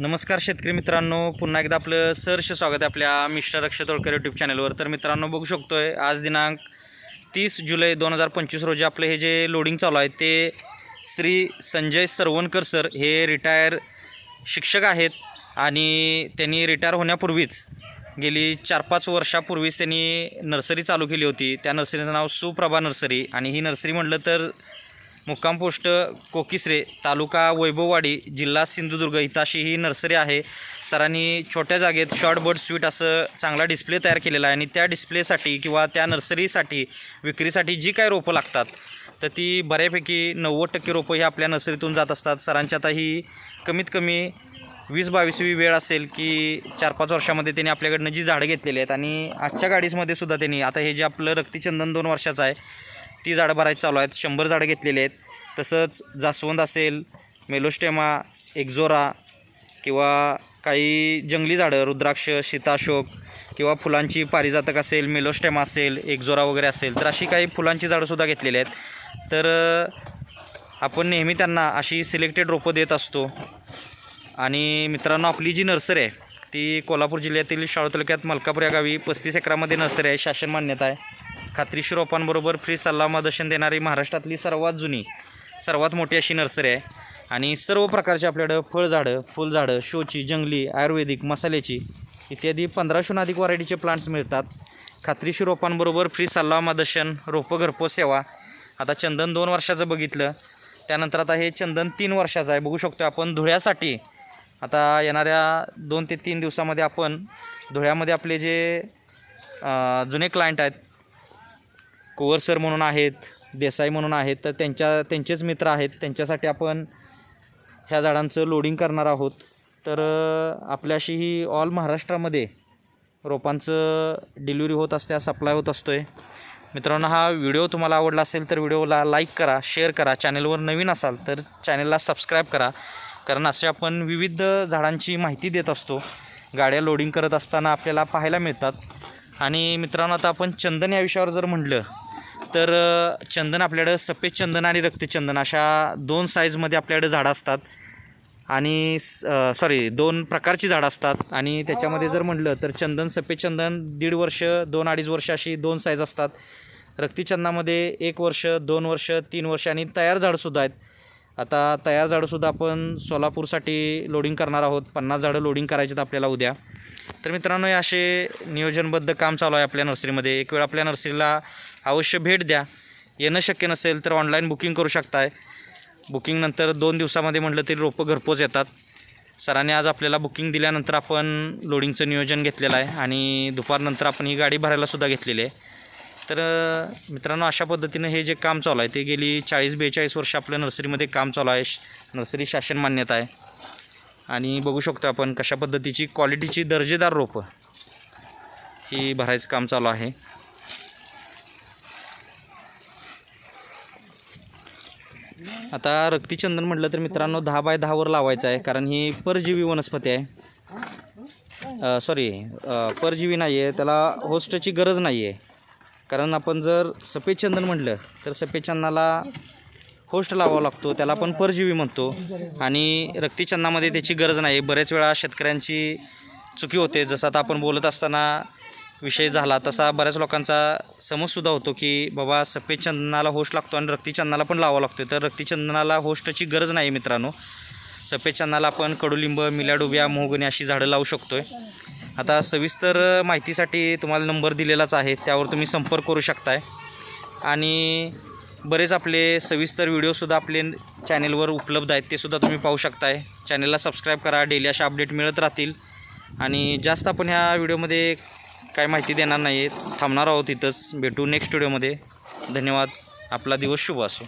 नमस्कार शेतकरी मित्रांनो. पुन्हा एकदा आपलं सहर्ष स्वागत आहे आपल्या मिस्टर अक्षय तोळकर यूट्यूब चॅनलवर तर मित्रांनो बघू शकतो आहे आज दिनांक तीस जुलै दोन हजार पंचवीस रोजी आपलं हे जे लोडिंग चालू आहे ते श्री संजय सरवणकर सर हे रिटायर शिक्षक आहेत आणि त्यांनी रिटायर होण्यापूर्वीच गेली चार पाच वर्षापूर्वीच त्यांनी नर्सरी चालू केली होती. त्या नर्सरीचं नाव सुप्रभा नर्सरी आणि ही नर्सरी म्हटलं तर मुक्काम पोस्ट कोकिसरे तालुका वैभववाडी जिल्हा सिंधुदुर्ग इथाशी ही नर्सरी आहे. सरांनी छोट्या जागेत शॉर्ट बर्ड स्वीट असं चांगला डिस्प्ले तयार केलेला आहे आणि त्या डिस्प्लेसाठी किंवा त्या नर्सरीसाठी विक्रीसाठी जी काही रोपं लागतात तर ती बऱ्यापैकी नव्वद टक्के रोपं ही आपल्या नर्सरीतून जात असतात. सरांची आता ही कमीत कमी वीस बावीसवी वेळ असेल की चार पाच वर्षामध्ये त्यांनी आपल्याकडनं जी झाडं घेतलेली आहेत आणि आजच्या गाडीसमध्ये सुद्धा त्यांनी आता हे जे आपलं रक्तीचंदन दोन वर्षाचं आहे ती झाडं भरायची चालू आहेत. शंभर झाडं घेतलेली आहेत. तसंच जास्वंद असेल मेलोस्टेमा एक्झोरा किंवा काही जंगली झाडं रुद्राक्ष सीताशोक किंवा फुलांची पारिजातक असेल मेलोस्टेमा असेल एक्झोरा वगैरे असेल तर अशी काही फुलांची झाडंसुद्धा घेतलेली आहेत. तर आपण नेहमी त्यांना अशी सिलेक्टेड रोपं देत असतो. आणि मित्रांनो आपली जी नर्सरी आहे ती कोल्हापूर जिल्ह्यातील शाळू तालुक्यात मलकापूर या गावी पस्तीस एकरामध्ये नर्सरी आहे शासन मान्यता आहे. खात्रीशीर रोपांबरोबर फ्री सल्ला मार्गदर्शन देणारी महाराष्ट्रातली सर्वात जुनी सर्वात मोठी अशी नर्सरी आहे. आणि सर्व प्रकारची आपल्याकडं फळझाडं फुलझाडं शोची जंगली आयुर्वेदिक मसाल्याची इत्यादी पंधराशून अधिक व्हरायटीचे प्लांट्स मिळतात. खात्रीशी रोपांबरोबर फ्री सल्ला दर्शन रोपं घरपोच सेवा. आता चंदन दोन वर्षाचं बघितलं. त्यानंतर आता हे चंदन तीन वर्षाचं आहे. बघू शकतो आपण धुळ्यासाठी. आता येणाऱ्या दोन ते तीन दिवसामध्ये आपण धुळ्यामध्ये आपले जे जुने क्लायंट आहेत कुवर सर म्हणून आहेत देसाई म्हणून आहेत तर त्यांच्या त्यांचेच मित्र आहेत. त्यांच्यासाठी आपण ह्या झाडांचं लोडिंग करणार आहोत. तर आपल्याशी ही ऑल महाराष्ट्रामध्ये रोपांचं डिलिव्हरी होत असते सप्लाय होत असतो आहे मित्रांनो हा व्हिडिओ तुम्हाला आवडला असेल तर व्हिडिओला लाईक करा शेअर करा. चॅनलवर नवीन असाल तर चॅनलला सबस्क्राईब करा. कारण असे आपण विविध झाडांची माहिती देत असतो. गाड्या लोडिंग करत असताना आपल्याला पाहायला मिळतात. आणि मित्रांनो आता आपण चंदन या विषयावर जर म्हटलं तर चंदन आपल्याकडं सफेद चंदन आणि रक्तचंदन अशा दोन साईजमध्ये आपल्याकडे झाडं असतात. आणि सॉरी दोन प्रकारची झाडं असतात. आणि त्याच्यामध्ये जर म्हटलं तर चंदन सफेद चंदन दीड वर्ष दोन अडीच वर्ष अशी दोन साईज असतात. रक्तीचंदनामध्ये एक वर्ष दोन वर्ष तीन वर्ष आणि तयार झाडंसुद्धा आहेत. आता तयार झाडंसुद्धा आपण सोलापूरसाठी लोडिंग करणार आहोत. पन्नास झाडं लोडिंग करायची आहेत आपल्याला उद्या. तर मित्रांनो हे असे नियोजनबद्ध काम चालू आहे आपल्या नर्सरीमध्ये. एक वेळ आपल्या नर्सरीला अवश्य भेट द्या. येणं शक्य नसेल तर ऑनलाईन बुकिंग करू शकताय. बुकिंगनंतर दोन दिवसामध्ये म्हटलं तरी रोपं घरपोच येतात. सरांनी आज आपल्याला बुकिंग दिल्यानंतर आपण लोडिंगचं नियोजन घेतलेलं आहे आणि दुपारनंतर आपण ही गाडी भरायलासुद्धा घेतलेली आहे. तर मित्रांनो अशा पद्धतीनं हे जे काम चालू आहे ते गेली चाळीस बेचाळीस वर्ष आपल्या नर्सरीमध्ये काम चालू आहे. नर्सरी शासन मान्यता आहे. आणि बघू शकतो आपण कशा पद्धतीची क्वालिटीची दर्जेदार रोपं ही भरायचं काम चालू आहे. आता रक्तीचंदन म्हटलं तर मित्रांनो दहा बाय दहावर लावायचं आहे कारण ही परजीवी वनस्पती आहे. सॉरी परजीवी नाही आहे त्याला होस्टची गरज नाही आहे कारण आपण जर सफेद चंदन म्हटलं तर सफेद चंदनाला होस्ट लावावा लागतो त्याला आपण परजीवी म्हणतो. आणि रक्तीचंदामध्ये त्याची गरज नाही. बरेच वेळा शेतकऱ्यांची चुकी होते. जसं आता आपण बोलत असताना विषय झाला तसा बऱ्याच लोकांचा समजसुद्धा होतो की बाबा सफेद चंदनाला होस्ट लागतो आणि रक्तीचंदनाला पण लावावं लागतो तर रक्तीचंदनाला होस्टची गरज नाही मित्रांनो. सफेद चंदनाला आपण कडुलिंब मिल्याडुबिया मोहगणी अशी झाडं लावू शकतो आहे आता सविस्तर माहितीसाठी तुम्हाला नंबर दिलेलाच आहे. त्यावर तुम्ही संपर्क करू शकताय. आणि बरेच आपले सविस्तर व्हिडिओसुद्धा आपले चॅनेलवर उपलब्ध आहेत ते सुद्धा तुम्ही पाहू शकताय. चॅनेलला सबस्क्राईब करा डेली अशा अपडेट मिळत राहतील. आणि जास्त आपण ह्या व्हिडिओमध्ये काय माहिती देणार नाही थांबणार आहोत इथंच. भेटू नेक्स्ट व्हिडिओमध्ये धन्यवाद. आपला दिवस शुभ असो.